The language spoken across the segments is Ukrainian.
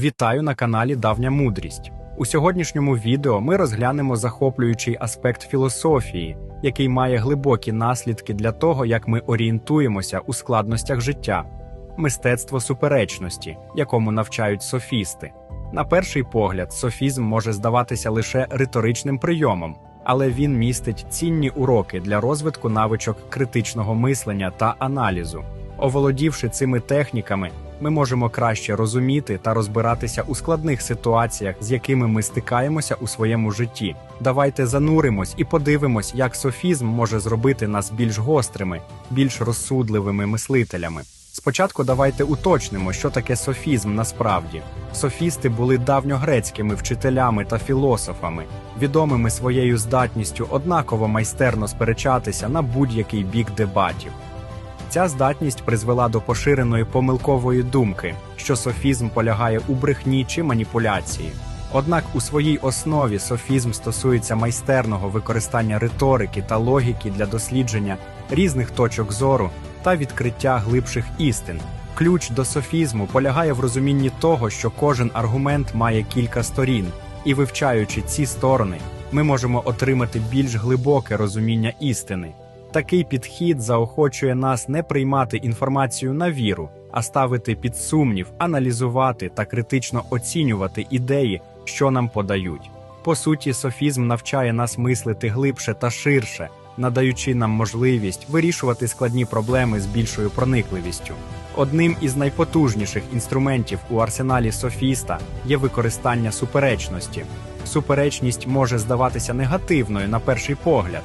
Вітаю на каналі Давня Мудрість. У сьогоднішньому відео ми розглянемо захоплюючий аспект філософії, який має глибокі наслідки для того, як ми орієнтуємося у складностях життя, мистецтво суперечності, якому навчають софісти. На перший погляд, софізм може здаватися лише риторичним прийомом, але він містить цінні уроки для розвитку навичок критичного мислення та аналізу. Оволодівши цими техніками, ми можемо краще розуміти та розбиратися у складних ситуаціях, з якими ми стикаємося у своєму житті. Давайте зануримось і подивимось, як софізм може зробити нас більш гострими, більш розсудливими мислителями. Спочатку давайте уточнимо, що таке софізм насправді. Софісти були давньогрецькими вчителями та філософами, відомими своєю здатністю однаково майстерно сперечатися на будь-який бік дебатів. Ця здатність призвела до поширеної помилкової думки, що софізм полягає у брехні чи маніпуляції. Однак у своїй основі софізм стосується майстерного використання риторики та логіки для дослідження різних точок зору та відкриття глибших істин. Ключ до софізму полягає в розумінні того, що кожен аргумент має кілька сторін, і вивчаючи ці сторони, ми можемо отримати більш глибоке розуміння істини. Такий підхід заохочує нас не приймати інформацію на віру, а ставити під сумнів, аналізувати та критично оцінювати ідеї, що нам подають. По суті, софізм навчає нас мислити глибше та ширше, надаючи нам можливість вирішувати складні проблеми з більшою проникливістю. Одним із найпотужніших інструментів у арсеналі софіста є використання суперечності. Суперечність може здаватися негативною на перший погляд.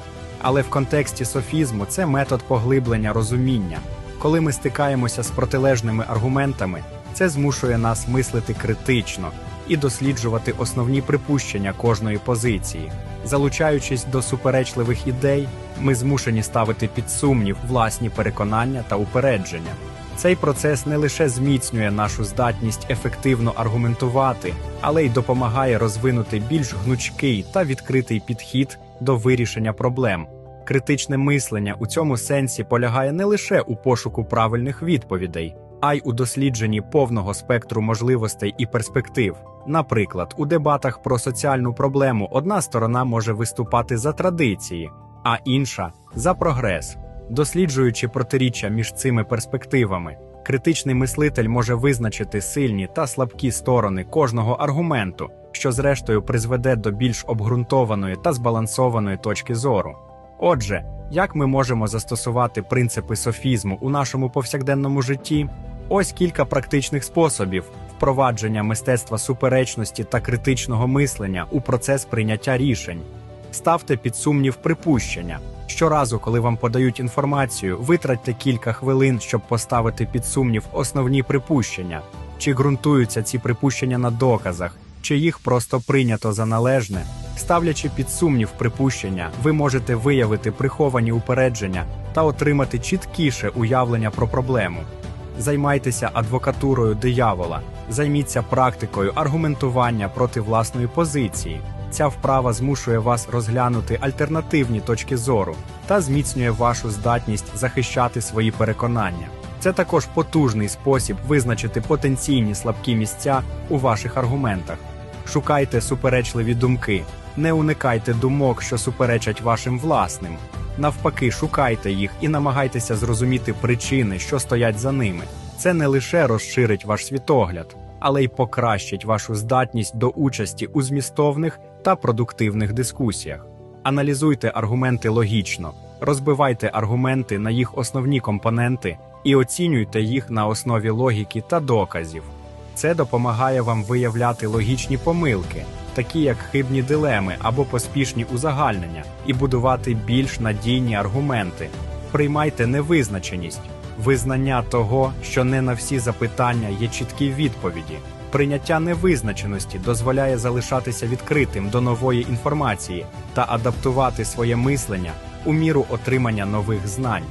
Але в контексті софізму це метод поглиблення розуміння. Коли ми стикаємося з протилежними аргументами, це змушує нас мислити критично і досліджувати основні припущення кожної позиції. Залучаючись до суперечливих ідей, ми змушені ставити під сумнів власні переконання та упередження. Цей процес не лише зміцнює нашу здатність ефективно аргументувати, але й допомагає розвинути більш гнучкий та відкритий підхід до вирішення проблем. Критичне мислення у цьому сенсі полягає не лише у пошуку правильних відповідей, а й у дослідженні повного спектру можливостей і перспектив. Наприклад, у дебатах про соціальну проблему одна сторона може виступати за традиції, а інша за прогрес. Досліджуючи протиріччя між цими перспективами, критичний мислитель може визначити сильні та слабкі сторони кожного аргументу, що зрештою призведе до більш обґрунтованої та збалансованої точки зору. Отже, як ми можемо застосувати принципи софізму у нашому повсякденному житті? Ось кілька практичних способів впровадження мистецтва суперечності та критичного мислення у процес прийняття рішень. Ставте під сумнів припущення. Щоразу, коли вам подають інформацію, витратьте кілька хвилин, щоб поставити під сумнів основні припущення, чи ґрунтуються ці припущення на доказах, чи їх просто прийнято за належне. Ставлячи під сумнів припущення, ви можете виявити приховані упередження та отримати чіткіше уявлення про проблему. Займайтеся адвокатурою диявола, займіться практикою аргументування проти власної позиції. Ця вправа змушує вас розглянути альтернативні точки зору та зміцнює вашу здатність захищати свої переконання. Це також потужний спосіб визначити потенційні слабкі місця у ваших аргументах. Шукайте суперечливі думки, не уникайте думок, що суперечать вашим власним. Навпаки, шукайте їх і намагайтеся зрозуміти причини, що стоять за ними. Це не лише розширить ваш світогляд, але й покращить вашу здатність до участі у змістовних та продуктивних дискусіях. Аналізуйте аргументи логічно, розбивайте аргументи на їх основні компоненти і оцінюйте їх на основі логіки та доказів. Це допомагає вам виявляти логічні помилки, такі як хибні дилеми або поспішні узагальнення, і будувати більш надійні аргументи. Приймайте невизначеність, визнання того, що не на всі запитання є чіткі відповіді. Прийняття невизначеності дозволяє залишатися відкритим до нової інформації та адаптувати своє мислення у міру отримання нових знань.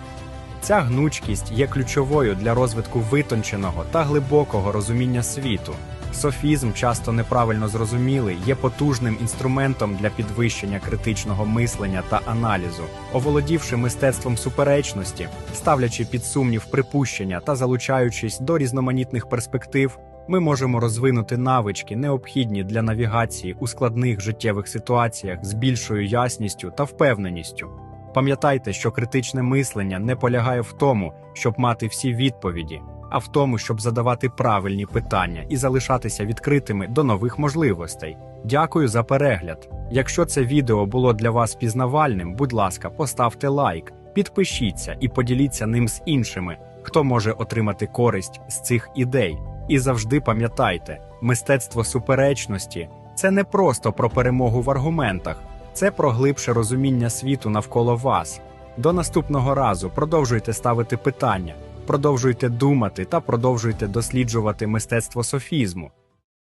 Ця гнучкість є ключовою для розвитку витонченого та глибокого розуміння світу. Софізм, часто неправильно зрозумілий, є потужним інструментом для підвищення критичного мислення та аналізу, оволодівши мистецтвом суперечності, ставлячи під сумнів припущення та залучаючись до різноманітних перспектив, ми можемо розвинути навички, необхідні для навігації у складних життєвих ситуаціях з більшою ясністю та впевненістю. Пам'ятайте, що критичне мислення не полягає в тому, щоб мати всі відповіді, а в тому, щоб задавати правильні питання і залишатися відкритими до нових можливостей. Дякую за перегляд. Якщо це відео було для вас пізнавальним, будь ласка, поставте лайк, підпишіться і поділіться ним з іншими, хто може отримати користь з цих ідей. І завжди пам'ятайте, мистецтво суперечності це не просто про перемогу в аргументах, це про глибше розуміння світу навколо вас. До наступного разу продовжуйте ставити питання, продовжуйте думати та продовжуйте досліджувати мистецтво софізму.